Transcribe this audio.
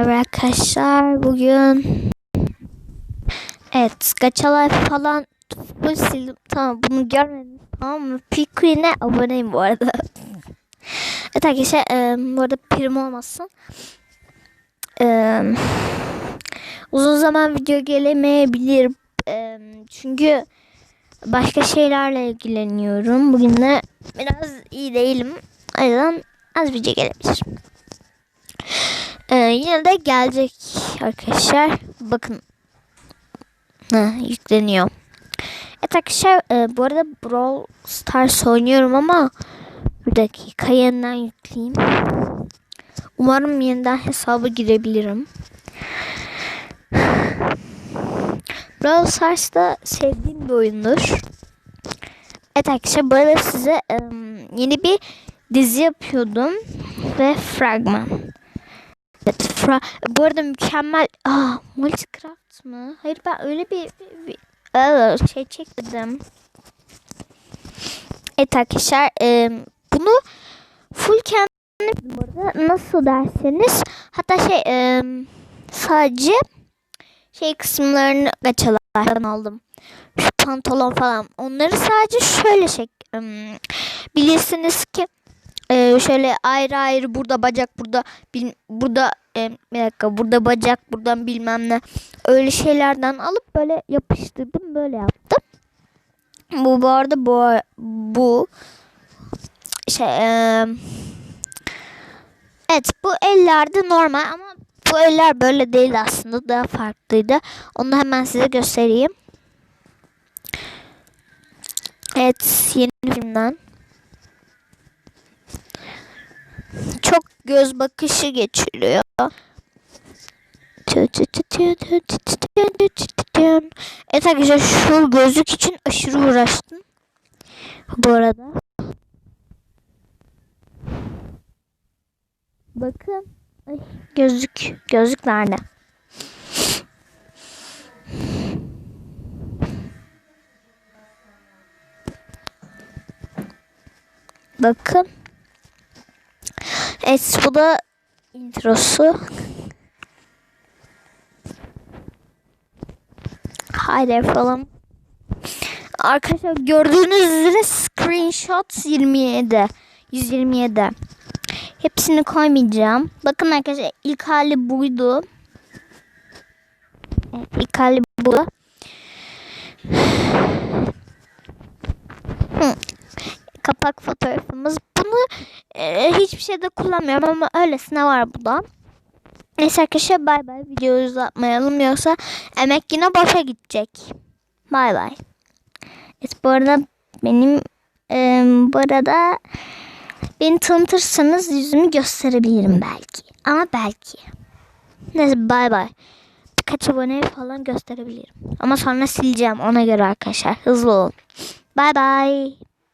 Merhaba arkadaşlar. Bugün evet Life falan full sildim. Tamam bunu görmediniz tamam mı? Pikrin'e aboneyim bu arada. evet arkadaşlar e, bu arada prim olmasın. E, uzun zaman video gelemeyebilir. E, çünkü başka şeylerle ilgileniyorum. Bugün de biraz iyi değilim. O az video gelebilir. Ee, yine de gelecek arkadaşlar. Bakın. Ha, yükleniyor. Evet arkadaşlar e, bu arada Brawl Stars oynuyorum ama bir dakika yeniden yükleyeyim. Umarım yeniden hesaba girebilirim. Brawl Stars da sevdiğim bir oyundur. Evet arkadaşlar bu arada size e, yeni bir dizi yapıyordum ve fragman. Fra bu arada mükemmel. Aa, Multicraft mı? Hayır ben öyle bir, bir, bir şey çekmedim. Evet arkadaşlar e, bunu full kendim bu arada nasıl derseniz hatta şey e, sadece şey kısımlarını gaçalardan aldım. Şu pantolon falan. Onları sadece şöyle şey e, bilirsiniz ki ee, şöyle ayrı ayrı burada bacak burada bil, burada e, bir dakika burada bacak buradan bilmem ne öyle şeylerden alıp böyle yapıştırdım böyle yaptım. Bu bu arada bu bu şey e, evet bu ellerde normal ama bu eller böyle değil aslında daha farklıydı. Onu hemen size göstereyim. Evet yeni filmden. Çok göz bakışı geçiriyor. Evet arkadaşlar şu gözlük için aşırı uğraştım. Bu arada. Bakın. Ay, gözlük. Gözlük nerede? Bakın. Evet bu da introsu. Haydi yapalım. Arkadaşlar gördüğünüz üzere screenshot 27. 127. Hepsini koymayacağım. Bakın arkadaşlar ilk hali buydu. Evet, ilk hali bu. Kapak fotoğrafımız. Bunu e, hiçbir şeyde kullanmıyorum ama öylesine var bu da. Neyse arkadaşlar bay bay. Videoyu uzatmayalım yoksa emek yine boşa gidecek. Bay bay. Evet bu arada benim e, bu arada beni tanıtırsanız yüzümü gösterebilirim belki. Ama belki. Neyse bay bay. Birkaç abone falan gösterebilirim. Ama sonra sileceğim ona göre arkadaşlar. Hızlı olun. Bay bay.